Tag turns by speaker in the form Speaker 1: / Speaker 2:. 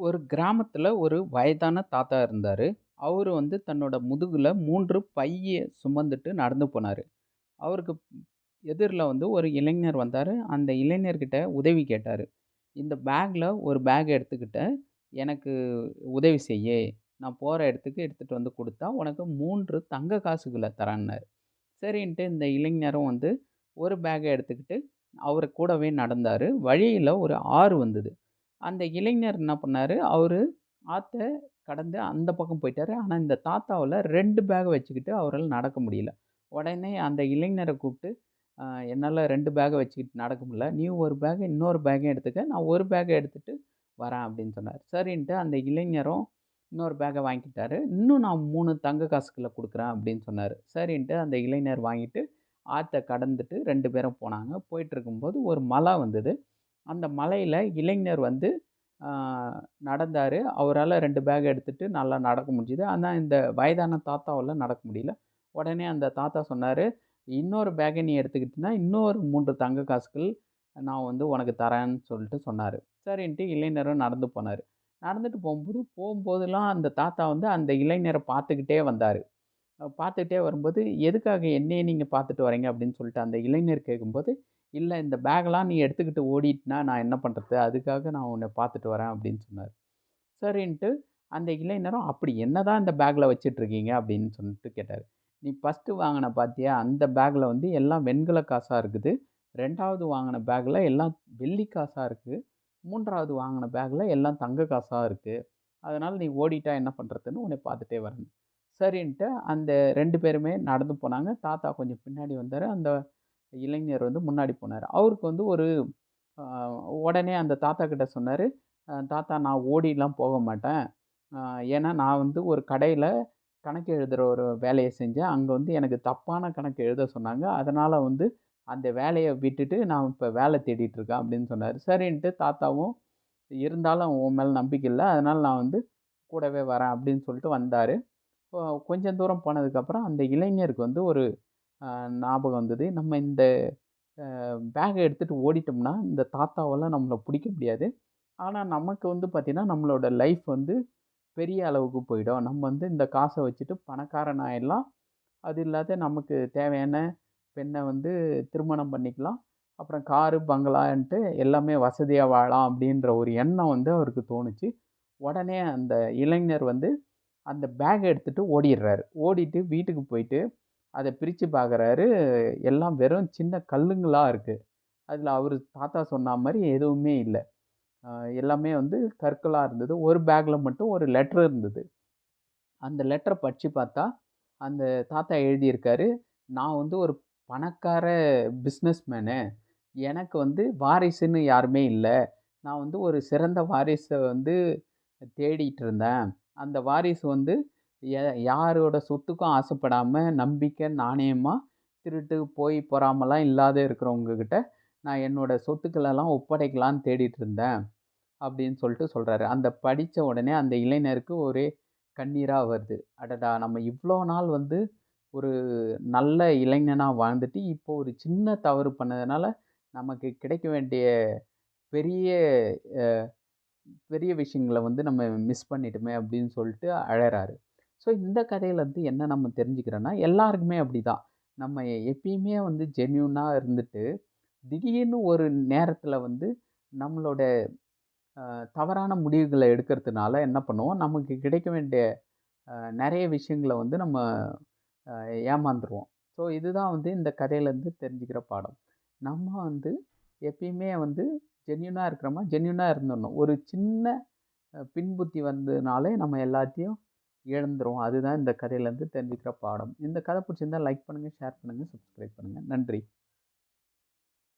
Speaker 1: ஒரு கிராமத்தில் ஒரு வயதான தாத்தா இருந்தார். அவர் வந்து தன்னோட முதுகில் மூன்று பையை சுமந்துட்டு நடந்து போனார். அவருக்கு எதிரில் வந்து ஒரு இளைஞர் வந்தார். அந்த இளைஞர்கிட்ட உதவி கேட்டார். "இந்த பேக்கில் ஒரு பேக் எடுத்துக்கிட்ட எனக்கு உதவி செய்ய. நான் போகிற இடத்துக்கு எடுத்துகிட்டு வந்து கொடுத்தா உனக்கு மூன்று தங்க காசுகளை தரேன்னாரு." சரின்ட்டு இந்த இளைஞரும் வந்து ஒரு பேக்கை எடுத்துக்கிட்டு அவர் கூடவே நடந்தார். வழியில் ஒரு ஆறு வந்தது. அந்த இளைஞர் என்ன பண்ணார் அவர் ஆற்றை கடந்து அந்த பக்கம் போயிட்டார் ஆனால் இந்த தாத்தாவில் ரெண்டு பேகை வச்சுக்கிட்டு அவரால் நடக்க முடியல. உடனே அந்த இளைஞரை கூப்பிட்டு என்னால் ரெண்டு பேகை வச்சுக்கிட்டு நடக்க முடியல. நீ ஒரு பேகை இன்னொரு பேகையும் எடுத்துக்க. நான் ஒரு பேகை எடுத்துகிட்டு வரேன்." அப்படின்னு சொன்னார் சரின்ட்டு அந்த இளைஞரும் இன்னொரு பேகை வாங்கிட்டாரு "இன்னும் நான் மூணு தங்க காசுகளை கொடுக்குறேன் அப்படின்னு சொன்னார் சரின்ட்டு அந்த இளைஞர் வாங்கிட்டு ஆற்றை கடந்துட்டு ரெண்டு பேரும் போனாங்க. போயிட்டுருக்கும்போது ஒரு மலை வந்தது. அந்த மலையில் இளைஞர் வந்து நடந்தார். அவரால் ரெண்டு பேக் எடுத்துகிட்டு நல்லா நடக்க முடிஞ்சுது. ஆனால் இந்த வயதான தாத்தாவில் நடக்க முடியல. உடனே அந்த தாத்தா சொன்னார் "இன்னொரு பேக்கை நீ எடுத்துக்கிட்டீன்னா, இன்னொரு மூன்று தங்க காசுகள் நான் வந்து உனக்கு தரேன்னு" சொல்லிட்டு சொன்னார். சரின்ட்டு இளைஞரும் நடந்து போனார். நடந்துட்டு போகும்போது போகும்போதெல்லாம் அந்த தாத்தா வந்து அந்த இளைஞரை பார்த்துக்கிட்டே வந்தார். பார்த்துக்கிட்டே வரும்போது, "எதுக்காக என்னையே நீங்கள் பார்த்துட்டு வரீங்க?" அப்படின்னு சொல்லிட்டு அந்த இளைஞர் கேட்கும்போது, இல்லை இந்த பேக்லாம் நீ எடுத்துக்கிட்டு ஓடிட்டுனா நான் என்ன பண்ணுறது அதுக்காக நான் உன்னை பார்த்துட்டு வரேன்." அப்படின்னு சொன்னார் சரின்ட்டு அந்த இளைஞரும், "அப்படி என்னதான் இந்த பேக்கில் வச்சிட்ருக்கீங்க அப்படின்னு சொல்லிட்டு கேட்டார் "நீ ஃபர்ஸ்ட்டு வாங்கின பார்த்தியா? அந்த பேக்கில் வந்து எல்லாம் வெண்கல காசாக இருக்குது. ரெண்டாவது வாங்கின பேக்கில் எல்லாம் வெள்ளி காசாக இருக்குது மூன்றாவது வாங்கின பேக்கில் எல்லாம் தங்க காசாக இருக்குது அதனால் நீ ஓடிட்டா என்ன பண்ணுறதுன்னு உன்னை பார்த்துட்டே வரேன்." சரின்ட்டு அந்த ரெண்டு பேருமே நடந்து போனாங்க. தாத்தா கொஞ்சம் பின்னாடி வந்தார் அந்த இளைஞர் வந்து முன்னாடி போனார் அவருக்கு வந்து ஒரு உடனே அந்த தாத்தா கிட்ட சொன்னார் தாத்தா நான் ஓடிலாம் போக மாட்டேன். ஏன்னா நான் வந்து ஒரு கடையில் கணக்கு எழுதுகிற ஒரு வேலையை செஞ்சேன். அங்கே வந்து எனக்கு தப்பான கணக்கு எழுத சொன்னாங்க. அதனால் வந்து அந்த வேலையை விட்டுட்டு நான் இப்போ வேலை தேடிட்டுருக்கேன் அப்படின்னு சொன்னார் சரின்ட்டு தாத்தாவும், "இருந்தாலும் உன் மேலே நம்பிக்கை இல்லை அதனால் நான் வந்து கூடவே வரேன்." அப்படின்னு சொல்லிட்டு வந்தார் கொஞ்சம் தூரம் போனதுக்கப்புறம் அந்த இளைஞருக்கு வந்து ஒரு ஞாபகம் வந்தது. நம்ம இந்த பேகை எடுத்துகிட்டு ஓடிட்டோம்னா, இந்த தாத்தாவெல்லாம் நம்மளை பிடிக்க முடியாது. ஆனால் நமக்கு வந்து பார்த்திங்கன்னா நம்மளோட லைஃப் வந்து பெரிய அளவுக்கு போயிடும். நம்ம வந்து இந்த காசை வச்சுட்டு பணக்காரன் ஆயிடலாம். அது இல்லாத நமக்கு தேவையான பெண்ணை வந்து திருமணம் பண்ணிக்கலாம். அப்புறம் காரு, பங்களான்ட்டு எல்லாமே வசதியாக வாழலாம் அப்படின்ற ஒரு எண்ணம் வந்து அவருக்கு தோணுச்சு. உடனே அந்த இளைஞர் வந்து அந்த பேக் எடுத்துகிட்டு ஓடிடுறாரு ஓடிட்டு வீட்டுக்கு போயிட்டு அதை பிரித்து பார்க்குறாரு. எல்லாம் வெறும் சின்ன கல்லுங்களாக இருக்குது அதில் அவர் தாத்தா சொன்ன மாதிரி எதுவுமே இல்லை எல்லாமே வந்து கற்களாக இருந்தது. ஒரு பேக்கில் மட்டும் ஒரு லெட்டர் இருந்தது. அந்த லெட்டரை படித்து பார்த்தா, அந்த தாத்தா எழுதியிருக்காரு, "நான் வந்து ஒரு பணக்கார பிஸ்னஸ் மேனு. எனக்கு வந்து வாரிசுன்னு யாருமே இல்லை நான் வந்து ஒரு சிறந்த வாரிசை வந்து தேடிட்டு இருந்தேன். அந்த வாரிசு வந்து யாரோட சொத்துக்கும் ஆசைப்படாமல் நம்பிக்கை, நாணயமாக திருட்டு, போய் பொறாமைலாம் இல்லாத இருக்கிறவங்கக்கிட்ட நான் என்னோட சொத்துக்களெல்லாம் ஒப்படைக்கலான்னு தேடிட்டு இருந்தேன்." அப்படின்னு சொல்லிட்டு சொல்கிறாரு அந்த படித்த உடனே அந்த இளைஞருக்கு ஒரே கண்ணீராக வருது. அடடா! நம்ம இவ்வளோ நாள் வந்து ஒரு நல்ல இளைஞனாக வாழ்ந்துட்டு, இப்போ ஒரு சின்ன தவறு பண்ணதுனால, நமக்கு கிடைக்க வேண்டிய பெரிய பெரிய விஷயங்கள வந்து நம்ம மிஸ் பண்ணிட்டோமே அப்படின்னு சொல்லிட்டு அழறாரு. ஸோ இந்த கதையிலேருந்து என்ன நம்ம தெரிஞ்சுக்கிறோன்னா எல்லாருக்குமே அப்படிதான். நம்ம எப்பயுமே வந்து ஜென்யூனாக இருந்துட்டு, திடீர்னு ஒரு நேரத்தில் வந்து நம்மளோட தவறான முடிவுகளை எடுக்கிறதுனால என்ன பண்ணுவோம், நமக்கு கிடைக்க வேண்டிய நிறைய விஷயங்களை விஷயங்கள வந்து நம்ம ஏமாந்துருவோம். ஸோ இதுதான் வந்து இந்த கதையிலேருந்து தெரிஞ்சுக்கிற பாடம். நம்ம வந்து எப்பயுமே வந்து ஜென்யூனாக இருக்கிறோமா, ஜென்யூனாக இருந்துடணும். ஒரு சின்ன பின்புத்தி வந்ததுனாலே நம்ம எல்லாத்தையும் இழந்துரும் அதுதான் இந்த கதையிலேருந்து தெரிஞ்சுக்கிற பாடம். இந்த கதை பிடிச்சிருந்தா லைக் பண்ணுங்கள் ஷேர் பண்ணுங்கள் சப்ஸ்கிரைப் பண்ணுங்கள் நன்றி.